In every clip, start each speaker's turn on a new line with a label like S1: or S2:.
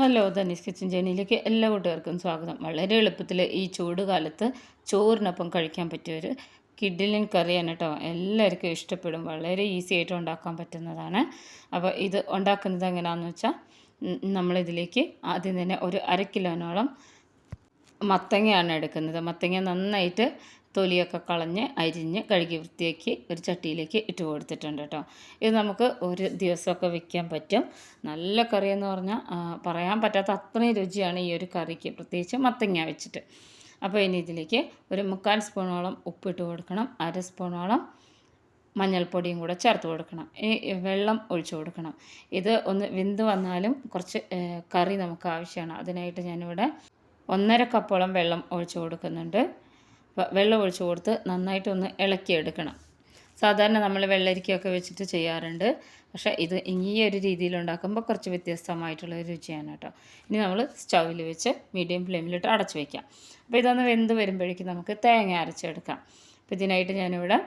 S1: Hello Dhani's kitchen ജേണിയിലേക്ക് എല്ലാ കൂട്ടുകാർക്കും സ്വാഗതം. വളരെ എളുപ്പത്തിൽ ഈ ചൂട് കാലത്ത് ചോറിനൊപ്പം കഴിക്കാൻ പറ്റിയ ഒരു കിഡിലിൻ കറിയാണ് കേട്ടോ. എല്ലാവർക്കും ഇഷ്ടപ്പെടും. വളരെ ഈസി ആയിട്ട് ഉണ്ടാക്കാൻ പറ്റുന്നതാണ്. അപ്പോൾ ഇത് ഉണ്ടാക്കുന്നത് എങ്ങനെയാണെന്ന് വെച്ചാൽ നമ്മളിതിലേക്ക് ആദ്യം തന്നെ ഒരു അര കിലോനോളം മത്തങ്ങയാണ് എടുക്കുന്നത്. മത്തങ്ങ നന്നായിട്ട് തൊലിയൊക്കെ കളഞ്ഞ് അരിഞ്ഞ് കഴുകി വൃത്തിയാക്കി ഒരു ചട്ടിയിലേക്ക് ഇട്ട് കൊടുത്തിട്ടുണ്ട് കേട്ടോ. ഇത് നമുക്ക് ഒരു ദിവസമൊക്കെ വെക്കാൻ പറ്റും. നല്ല കറി എന്ന് പറഞ്ഞാൽ പറയാൻ പറ്റാത്ത അത്രയും രുചിയാണ് ഈ ഒരു കറിക്ക്. പ്രത്യേകിച്ച് മത്തങ്ങ വെച്ചിട്ട്. അപ്പോൾ ഇനി ഇതിലേക്ക് ഒരു മുക്കാൽ സ്പൂണോളം ഉപ്പിട്ട് കൊടുക്കണം. അര സ്പൂണോളം മഞ്ഞൾപ്പൊടിയും കൂടെ ചേർത്ത് കൊടുക്കണം. ഈ വെള്ളം ഒഴിച്ചു കൊടുക്കണം. ഇത് ഒന്ന് വെന്ത് വന്നാലും കുറച്ച് കറി നമുക്ക് ആവശ്യമാണ്. അതിനായിട്ട് ഞാനിവിടെ ഒന്നര കപ്പോളം വെള്ളം ഒഴിച്ചു കൊടുക്കുന്നുണ്ട്. വെള്ളം ഒഴിച്ച് കൊടുത്ത് നന്നായിട്ടൊന്ന് ഇളക്കിയെടുക്കണം. സാധാരണ നമ്മൾ വെള്ളരിക്കയൊക്കെ വെച്ചിട്ട് ചെയ്യാറുണ്ട്. പക്ഷേ ഇത് ഈ ഒരു രീതിയിൽ ഉണ്ടാക്കുമ്പോൾ കുറച്ച് വ്യത്യസ്തമായിട്ടുള്ള ഒരു രുചിയാണ് കേട്ടോ. ഇനി നമ്മൾ സ്റ്റൗവിൽ വെച്ച് മീഡിയം ഫ്ലെയിമിലിട്ട് അടച്ചു വയ്ക്കാം അപ്പോൾ ഇതൊന്ന് വെന്ത് വരുമ്പോഴേക്കും നമുക്ക് തേങ്ങ അരച്ചെടുക്കാം. അപ്പോൾ ഇതിനായിട്ട് ഞാനിവിടെ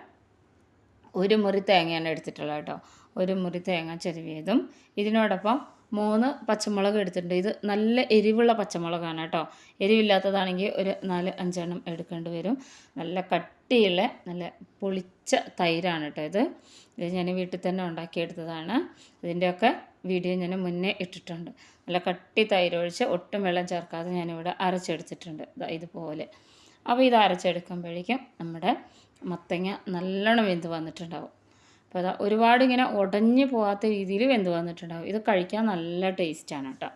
S1: ഒരു മുറി തേങ്ങയാണ് എടുത്തിട്ടുള്ളത് കേട്ടോ. ഒരു മുറി തേങ്ങ ചെരുവിയതും ഇതിനോടൊപ്പം മൂന്ന് പച്ചമുളക് എടുത്തിട്ടുണ്ട്. ഇത് നല്ല എരിവുള്ള പച്ചമുളകാണ് കേട്ടോ. എരിവില്ലാത്തതാണെങ്കിൽ ഒരു നാല് അഞ്ചെണ്ണം എടുക്കേണ്ടി വരും. നല്ല കട്ടിയുള്ള നല്ല പൊളിച്ച തൈരാണ് കേട്ടോ ഇത്. ഇത് ഞാൻ വീട്ടിൽ തന്നെ ഉണ്ടാക്കിയെടുത്തതാണ്. ഇതിന്റെയൊക്കെ വീഡിയോ ഞാൻ മുന്നേ ഇട്ടിട്ടുണ്ട്. നല്ല കട്ടി തൈരൊഴിച്ച് ഒട്ടും വെള്ളം ചേർക്കാതെ ഞാനിവിടെ അരച്ചെടുത്തിട്ടുണ്ട്. ഇതുപോലെ. അപ്പോൾ ഇത് അരച്ചെടുക്കുമ്പോഴേക്കും നമ്മുടെ മത്തങ്ങ നല്ലോണം വെന്ത് വന്നിട്ടുണ്ടാവും. അപ്പോൾ അതാ ഒരുപാട് ഇങ്ങനെ ഉടഞ്ഞു പോകാത്ത രീതിയിൽ വെന്ത് വന്നിട്ടുണ്ടാവും. ഇത് കഴിക്കാൻ നല്ല ടേസ്റ്റാണ് കേട്ടോ.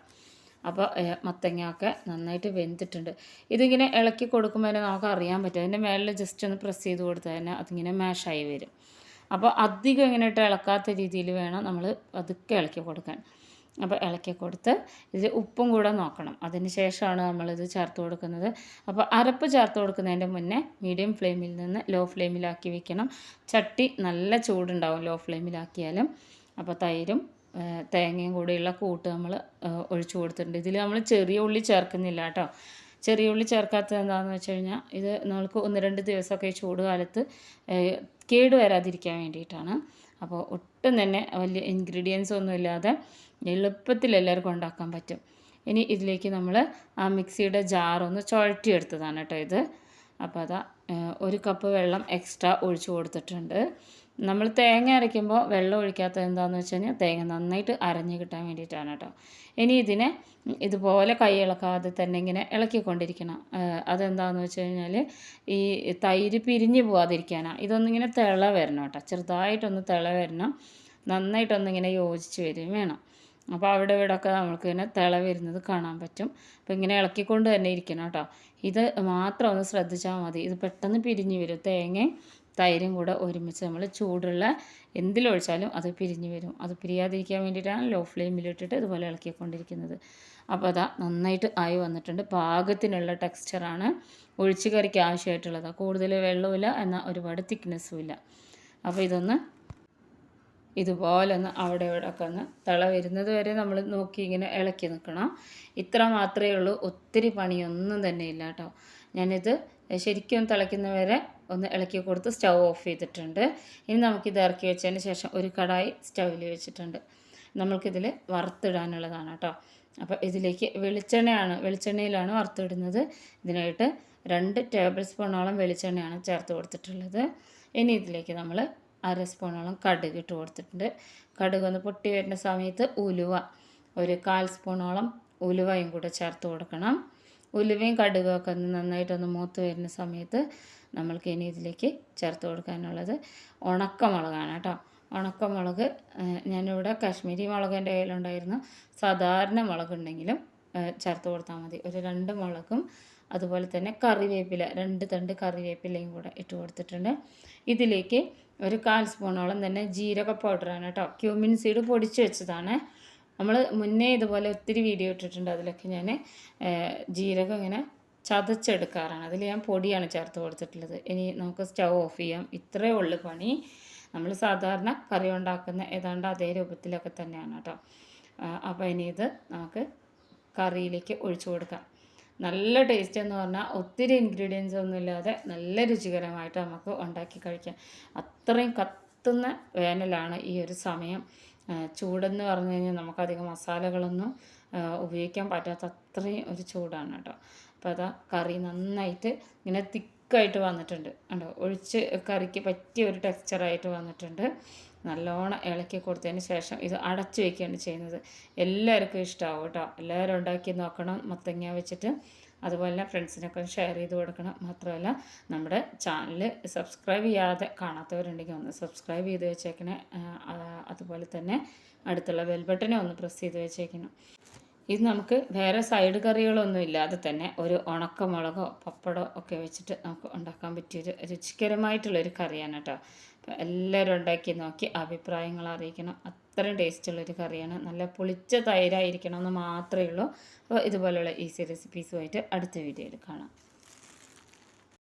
S1: അപ്പോൾ മത്തങ്ങയൊക്കെ നന്നായിട്ട് വെന്തിട്ടുണ്ട്. ഇതിങ്ങനെ ഇളക്കി കൊടുക്കുമ്പോൾ തന്നെ നമുക്ക് അറിയാൻ പറ്റും. അതിന്റെ മേളിൽ ജസ്റ്റ് ഒന്ന് പ്രസ് ചെയ്ത് കൊടുത്താൽ തന്നെ അതിങ്ങനെ മാഷായി വരും. അപ്പോൾ അധികം ഇങ്ങനെ ഇട്ട് ഇളക്കാത്ത രീതിയിൽ വേണം നമ്മൾ അതൊക്കെ ഇളക്കി കൊടുക്കാൻ. അപ്പോൾ ഇളക്കി കൊടുത്ത് ഇത് ഉപ്പും കൂടെ നോക്കണം. അതിന് ശേഷമാണ് നമ്മളിത് ചേർത്ത് കൊടുക്കുന്നത്. അപ്പോൾ അരപ്പ് ചേർത്ത് കൊടുക്കുന്നതിന്റെ മുന്നേ മീഡിയം ഫ്ലെയിമിൽ നിന്ന് ലോ ഫ്ലെയിമിലാക്കി വെക്കണം. ചട്ടി നല്ല ചൂടുണ്ടാവും ലോ ഫ്ലെയിമിലാക്കിയാലും. അപ്പോൾ തൈരും തേങ്ങയും കൂടെയുള്ള കൂട്ട് നമ്മൾ ഒഴിച്ചു കൊടുത്തിട്ടുണ്ട്. ഇതിൽ നമ്മൾ ചെറിയ ഉള്ളി ചേർക്കുന്നില്ല കേട്ടോ. ചെറിയ ഉള്ളി ചേർക്കാത്തത് എന്താണെന്ന് വെച്ച് കഴിഞ്ഞാൽ ഇത് നമ്മൾക്ക് ഒന്ന് രണ്ട് ദിവസമൊക്കെ ചൂട് കാലത്ത് കേട് വരാതിരിക്കാൻ വേണ്ടിയിട്ടാണ്. അപ്പോൾ ഒട്ടും തന്നെ വലിയ ഇൻഗ്രീഡിയൻസ് ഒന്നും ഇല്ലാതെ എളുപ്പത്തിൽ എല്ലാവർക്കും ഉണ്ടാക്കാൻ പറ്റും. ഇനി ഇതിലേക്ക് നമ്മൾ ആ മിക്സിയുടെ ജാറൊന്ന് ചുഴറ്റിയെടുത്തതാണ് കേട്ടോ ഇത്. അപ്പോൾ അതാ ഒരു കപ്പ് വെള്ളം എക്സ്ട്രാ ഒഴിച്ചു കൊടുത്തിട്ടുണ്ട്. നമ്മൾ തേങ്ങ അരയ്ക്കുമ്പോൾ വെള്ളം ഒഴിക്കാത്തത് എന്താണെന്ന് വെച്ച് കഴിഞ്ഞാൽ തേങ്ങ നന്നായിട്ട് അരഞ്ഞ് കിട്ടാൻ വേണ്ടിയിട്ടാണ് കേട്ടോ. ഇനി ഇതിനെ ഇതുപോലെ കൈ ഇളക്കാതെ തന്നെ ഇങ്ങനെ ഇളക്കിക്കൊണ്ടിരിക്കണം. അതെന്താണെന്ന് വെച്ച് കഴിഞ്ഞാൽ ഈ തൈര് പിരിഞ്ഞ് പോകാതിരിക്കാനാണ് ഇതൊന്നിങ്ങനെ തിള വരണം കേട്ടോ. ചെറുതായിട്ടൊന്ന് തിള വരണം. നന്നായിട്ടൊന്നിങ്ങനെ യോജിച്ച് വരും വേണം. അപ്പോൾ അവിടെ ഇവിടെ ഒക്കെ നമുക്ക് ഇങ്ങനെ തിള വരുന്നത് കാണാൻ പറ്റും. അപ്പോൾ ഇങ്ങനെ ഇളക്കിക്കൊണ്ട് തന്നെ ഇരിക്കണം കേട്ടോ. ഇത് മാത്രം ഒന്ന് ശ്രദ്ധിച്ചാൽ മതി. ഇത് പെട്ടെന്ന് പിരിഞ്ഞ് വരും. തേങ്ങയും തൈരും കൂടെ ഒരുമിച്ച് നമ്മൾ ചൂടുള്ള എന്തിലൊഴിച്ചാലും അത് പിരിഞ്ഞ് വരും. അത് പിരിയാതിരിക്കാൻ വേണ്ടിയിട്ടാണ് ലോ ഫ്ലെയിമിലിട്ടിട്ട് ഇതുപോലെ ഇളക്കിക്കൊണ്ടിരിക്കുന്നത്. അപ്പോൾ അതാ നന്നായിട്ട് ആയി വന്നിട്ടുണ്ട്. പാകത്തിനുള്ള ടെക്സ്ചറാണ് ഒഴിച്ച് കറിക്ക് ആവശ്യമായിട്ടുള്ളത്. കൂടുതൽ വെള്ളമില്ല എന്നാൽ ഒരുപാട് തിക്നെസ്സും ഇല്ല. അപ്പോൾ ഇതൊന്ന് ഇതുപോലെ ഒന്ന് അവിടെ ഇവിടെ ഒക്കെ ഒന്ന് തിള വരുന്നത് വരെ നമ്മൾ നോക്കി ഇങ്ങനെ ഇളക്കി നിൽക്കണം. ഇത്ര മാത്രമേ ഉള്ളൂ. ഒത്തിരി പണിയൊന്നും തന്നെ ഇല്ല കേട്ടോ. ഞാനിത് ശരിക്കും തിളയ്ക്കുന്ന വരെ ഒന്ന് ഇളക്കി കൊടുത്ത് സ്റ്റൗ ഓഫ് ചെയ്തിട്ടുണ്ട്. ഇനി നമുക്കിത് ഇറക്കി വെച്ചതിന് ശേഷം ഒരു കടായി സ്റ്റൗവിൽ വെച്ചിട്ടുണ്ട്. നമ്മൾക്കിതിൽ വറുത്തിടാനുള്ളതാണ് കേട്ടോ. അപ്പോൾ ഇതിലേക്ക് വെളിച്ചെണ്ണയാണ് വെളിച്ചെണ്ണയിലാണ് വറുത്തിടുന്നത്. ഇതിനായിട്ട് രണ്ട് ടേബിൾ സ്പൂണോളം വെളിച്ചെണ്ണയാണ് ചേർത്ത് കൊടുത്തിട്ടുള്ളത്. ഇനി ഇതിലേക്ക് നമ്മൾ അര സ്പൂണോളം കടുക് ഇട്ട് കൊടുത്തിട്ടുണ്ട്. കടുക് ഒന്ന് പൊട്ടി വരുന്ന സമയത്ത് ഉലുവ ഒരു കാൽ സ്പൂണോളം ഉലുവയും കൂടെ ചേർത്ത് കൊടുക്കണം. ഉലുവയും കടുകും ഒക്കെ ഒന്ന് നന്നായിട്ടൊന്ന് മൂത്ത് വരുന്ന സമയത്ത് നമ്മൾക്ക് ഇനി ഇതിലേക്ക് ചേർത്ത് കൊടുക്കാനുള്ളത് ഉണക്കമുളകാണ് കേട്ടോ. ഉണക്കമുളക് ഞാനിവിടെ കാശ്മീരി മുളക് എന്റെ കയ്യിലുണ്ടായിരുന്നു. സാധാരണ മുളകുണ്ടെങ്കിലും ചേർത്ത് കൊടുത്താൽ മതി. ഒരു രണ്ട് മുളകും അതുപോലെ തന്നെ കറിവേപ്പില രണ്ട് തണ്ട് കറിവേപ്പിലയും കൂടെ ഇട്ട് കൊടുത്തിട്ടുണ്ട്. ഇതിലേക്ക് ഒരു കാൽ സ്പൂണോളം തന്നെ ജീരക പൗഡറാണ് കേട്ടോ. ക്യൂമിൻ സീഡ് പൊടിച്ച് വെച്ചതാണ്. നമ്മൾ മുന്നേ ഇതുപോലെ ഒത്തിരി വീഡിയോ ഇട്ടിട്ടുണ്ട്. അതിലൊക്കെ ഞാൻ ജീരകം ഇങ്ങനെ ചതച്ചെടുക്കാറാണ്. അതിൽ ഞാൻ പൊടിയാണ് ചേർത്ത് കൊടുത്തിട്ടുള്ളത്. ഇനി നമുക്ക് സ്റ്റൗ ഓഫ് ചെയ്യാം. ഇത്രയേ ഉള്ളൂ പണി. നമ്മൾ സാധാരണ കറി ഉണ്ടാക്കുന്ന ഏതാണ്ട് അതേ രൂപത്തിലൊക്കെ തന്നെയാണ് കേട്ടോ. അപ്പോൾ ഇനി ഇത് നമുക്ക് കറിയിലേക്ക് ഒഴിച്ചു കൊടുക്കാം. നല്ല ടേസ്റ്റ് എന്ന് പറഞ്ഞാൽ ഒത്തിരി ഇൻഗ്രീഡിയൻസ് ഒന്നും ഇല്ലാതെ നല്ല രുചികരമായിട്ട് നമുക്ക് ഉണ്ടാക്കി കഴിക്കാം. അത്രയും കത്തുന്ന വേനലാണ് ഈ ഒരു സമയം. ചൂടെന്ന് പറഞ്ഞു കഴിഞ്ഞാൽ നമുക്കധികം മസാലകളൊന്നും ഉപയോഗിക്കാൻ പറ്റാത്ത അത്രയും ഒരു ചൂടാണ് കേട്ടോ. അപ്പോൾ അതാ കറി നന്നായിട്ട് ഇങ്ങനെ തിക്കായിട്ട് വന്നിട്ടുണ്ട്. കണ്ടോ? ഒഴിച്ച് കറിക്ക് പറ്റിയ ഒരു ടെക്സ്ചറായിട്ട് വന്നിട്ടുണ്ട്. നല്ലോണം ഇളക്കി കൊടുത്തതിന് ശേഷം ഇത് അടച്ചു വയ്ക്കുകയാണ് ചെയ്യുന്നത്. എല്ലാവർക്കും ഇഷ്ടമാവും കേട്ടോ. എല്ലാവരും ഉണ്ടാക്കി നോക്കണം മത്തങ്ങ വെച്ചിട്ട്. അതുപോലെ ഫ്രണ്ട്സിനൊക്കെ ഷെയർ ചെയ്ത് കൊടുക്കണം. മാത്രമല്ല നമ്മുടെ ചാനൽ സബ്സ്ക്രൈബ് ചെയ്യാതെ കാണാത്തവരുണ്ടെങ്കിൽ ഒന്ന് സബ്സ്ക്രൈബ് ചെയ്ത് വെച്ചേക്കണേ. അതുപോലെ തന്നെ അടുത്തുള്ള ബെൽ ബട്ടനെ ഒന്ന് പ്രസ് ചെയ്ത് വെച്ചേക്കണം. ഇത് നമുക്ക് വേറെ സൈഡ് കറികളൊന്നും ഇല്ലാതെ തന്നെ ഒരു ഉണക്കമുളകോ പപ്പടോ ഒക്കെ വെച്ചിട്ട് നമുക്ക് ഉണ്ടാക്കാൻ പറ്റിയൊരു രുചികരമായിട്ടുള്ളൊരു കറിയാണ് കേട്ടോ. എല്ലാവരും ഉണ്ടാക്കി നോക്കി അഭിപ്രായങ്ങൾ അറിയിക്കണം. അത്രയും ടേസ്റ്റുള്ളൊരു കറിയാണ്. നല്ല പുളിച്ച തൈരായിരിക്കണം എന്ന് മാത്രമേ ഉള്ളൂ. അപ്പോൾ ഇതുപോലെയുള്ള ഈസി റെസിപ്പീസുമായിട്ട് അടുത്ത വീഡിയോയിൽ കാണാം.